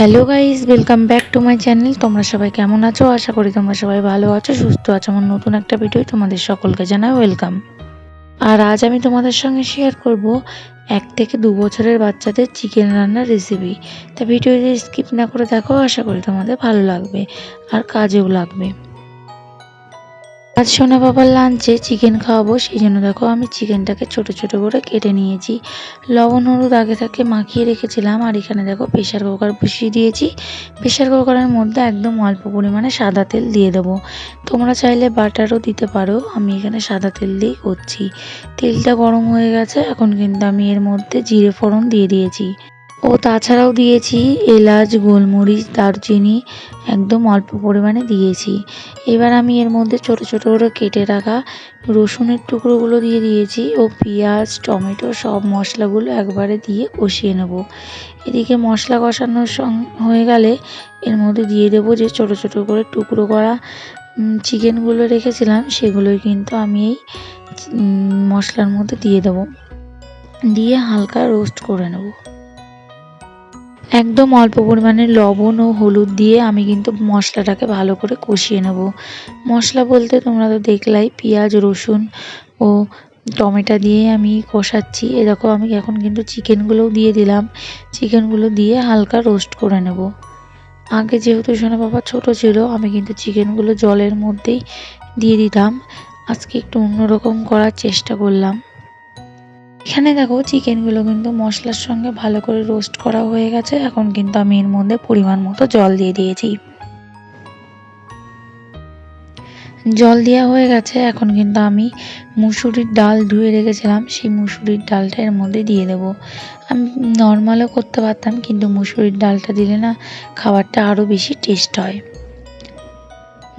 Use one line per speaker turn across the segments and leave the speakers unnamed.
Hello guys welcome back to my channel তোমরা সবাই কেমন আছো? আশা করি তোমরা সবাই ভালো আছো, সুস্থ আছো। আমার নতুন একটা ভিডিও তোমাদের সকলকে জানাই ওয়েলকাম আর আজ আমি তোমাদের সঙ্গে শেয়ার করব এক থেকে দু বছরের বাচ্চাদের চিকেন রান্নার রেসিপি তা ভিডিওটি স্কিপ না করে দেখো, আশা করি তোমাদের ভালো লাগবে। আর কাজেও লাগবে। আজ সোনা বাবার লাঞ্চে চিকেন খাওয়াবো সেই জন্য দেখো আমি চিকেনটাকে ছোট ছোট করে কেটে নিয়েছি। লবণ, হলুদ আগে থেকে মাখিয়ে রেখেছিলাম, আর এখানে দেখো প্রেশার কুকার বসিয়ে দিয়েছি। প্রেশার কুকারের মধ্যে একদম অল্প পরিমাণে সাদা তেল দিয়ে দেবো। তোমরা চাইলে বাটারও দিতে পারো, আমি এখানে সাদা তেল দিয়েই করছি। তেলটা গরম হয়ে গেছে, এখন কিন্তু আমি এর মধ্যে জিরে ফোড়ন দিয়ে দিয়েছি। ও তাছাড়াও দিয়েছি এলাচ, গোলমরিচ, দারচিনি একদম অল্প পরিমাণে দিয়েছি। এবার আমি এর মধ্যে ছোট ছোট করে কেটে রাখা রসুনের টুকরোগুলো দিয়ে দিয়েছি ও পেঁয়াজ, টমেটো সব মশলাগুলো একবারে দিয়ে কষিয়ে নেব। এদিকে মশলা কষানোর হয়ে গেলে এর মধ্যে দিয়ে দেবো যে ছোট ছোট করে টুকরো করা চিকেনগুলো রেখেছিলাম, সেগুলোই কিন্তু আমি এই মশলার মধ্যে দিয়ে দেবো। দিয়ে হালকা রোস্ট করে নেব। একদম অল্প পরিমাণে লবণ ও হলুদ দিয়ে আমি কিন্তু মশলাটাকে ভালো করে কষিয়ে নেব। মশলা বলতে তোমরা তো দেখলাই, পেঁয়াজ, রসুন ও টমেটো দিয়ে আমি কষাচ্ছি। এরকম আমি এখন কিন্তু চিকেনগুলোও দিয়ে দিলাম। চিকেনগুলো দিয়ে হালকা রোস্ট করে নেব। আগে যেহেতু সোনা বাবা ছোটো ছিল, আমি কিন্তু চিকেনগুলো জলের মধ্যেই দিয়ে দিতাম। আজকে একটু অন্যরকম করার চেষ্টা করলাম। এখানে দেখো চিকেনগুলো কিন্তু মশলার সঙ্গে ভালো করে রোস্ট করা হয়ে গেছে। এখন কিন্তু আমি এর মধ্যে পরিমাণ মতো জল দিয়ে দিয়েছি। জল দেওয়া হয়ে গেছে। এখন কিন্তু আমি মুসুরির ডাল ধুয়ে রেখেছিলাম। সেই মুসুরির ডালটা এর মধ্যে দিয়ে দেবো। আমি নর্মালও করতে পারতাম, কিন্তু মুসুরির ডালটা দিলে না খাবারটা আরও বেশি টেস্ট হয়।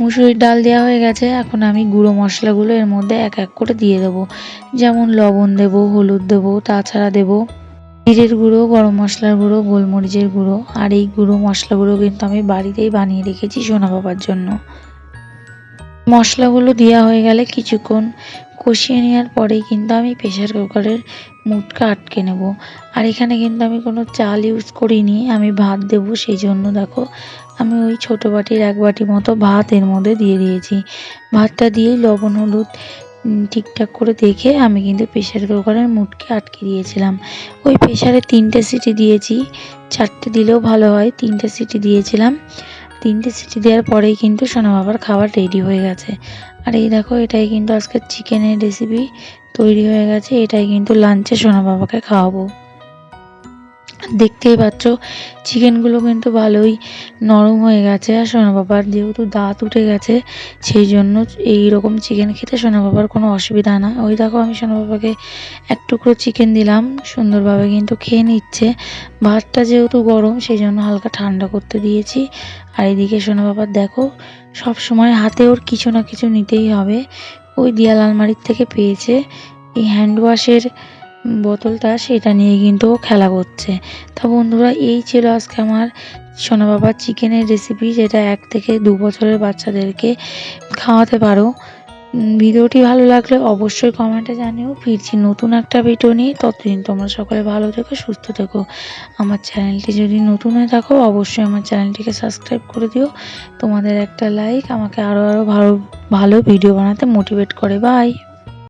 মুসুরির ডাল দেওয়া হয়ে গেছে, এখন আমি গুঁড়ো মশলাগুলো এর মধ্যে এক এক করে দিয়ে দেব। যেমন লবণ দেব, হলুদ দেব, তাছাড়া দেব জিরের গুঁড়ো, গরম মশলার গুঁড়ো, গোলমরিচের গুঁড়ো। আর এই গুঁড়ো মশলাগুলো কিন্তু আমি বাড়িতেই বানিয়ে রেখেছি সোনা বাবার জন্য। মশলাগুলো দেওয়া হয়ে গেলে কিছুক্ষণ কষিয়ে নেওয়ার পরেই কিন্তু আমি প্রেশার কুকারের মুটকা আটকে নেব। আর এখানে কিন্তু আমি কোনো চাল ইউজ করিনি, আমি ভাত দেব সেই জন্য দেখো। আমি ওই ছোটো বাটির এক বাটি মতো ভাত এর মধ্যে দিয়ে দিয়েছি। ভাতটা দিয়ে লবণ, হলুদ ঠিকঠাক করে দেখে আমি কিন্তু প্রেশার কুকারের মুটকে আটকে দিয়েছিলাম। ওই প্রেশারে তিনটে সিটি দিয়েছি, চারটে দিলেও ভালো হয়, তিনটে সিটি দিয়েছিলাম। তিনটে সিটি দেওয়ার পরেই কিন্তু সোনা বাবার খাবার রেডি হয়ে গেছে। আর এই দেখো, এটাই কিন্তু আজকে চিকেনের রেসিপি তৈরি হয়ে গেছে। এটাই কিন্তু লাঞ্চে সোনা বাবাকে খাওয়াবো। দেখতেই পাচ্ছ, চিকেনগুলো কিন্তু ভালোই নরম হয়ে গেছে। আর সোনা বাবার যেহেতু দাঁত উঠে গেছে, সেই জন্য এই রকম চিকেন খেতে সোনা বাবার কোনো অসুবিধা না। ওই দেখো আমি সোনা বাবাকে এক টুকরো চিকেন দিলাম, সুন্দরভাবে কিন্তু খেয়ে নিচ্ছে। ভাতটা যেহেতু গরম, সেই জন্য হালকা ঠান্ডা করতে দিয়েছি। আর এদিকে সোনা বাবার দেখো, সব সময় হাতে ওর কিছু না কিছু নিতেই হবে। ওই দিয়াল আলমারির থেকে পেয়েছে। এই হ্যান্ড ওয়াশের বোতলটা সেটা নিয়ে কিন্তু খেলা করছে। তা বন্ধুরা, এই ছিল আজকে আমার সোনা বাবার চিকেনের রেসিপি যেটা এক থেকে দু বছরের বাচ্চাদেরকে খাওয়াতে পারো। ভিডিওটি ভালো লাগলে অবশ্যই কমেন্টে জানিও। ফিরছি নতুন একটা ভিডিও নিয়ে। ততদিন তোমরা সকলে ভালো থেকো, সুস্থ থেকো। আমার চ্যানেলটি যদি নতুন হয়ে থাকো, অবশ্যই আমার চ্যানেলটিকে সাবস্ক্রাইব করে দিও। তোমাদের একটা লাইক আমাকে আরও আরও ভালো ভালো ভিডিও বানাতে মোটিভেট করে। বাই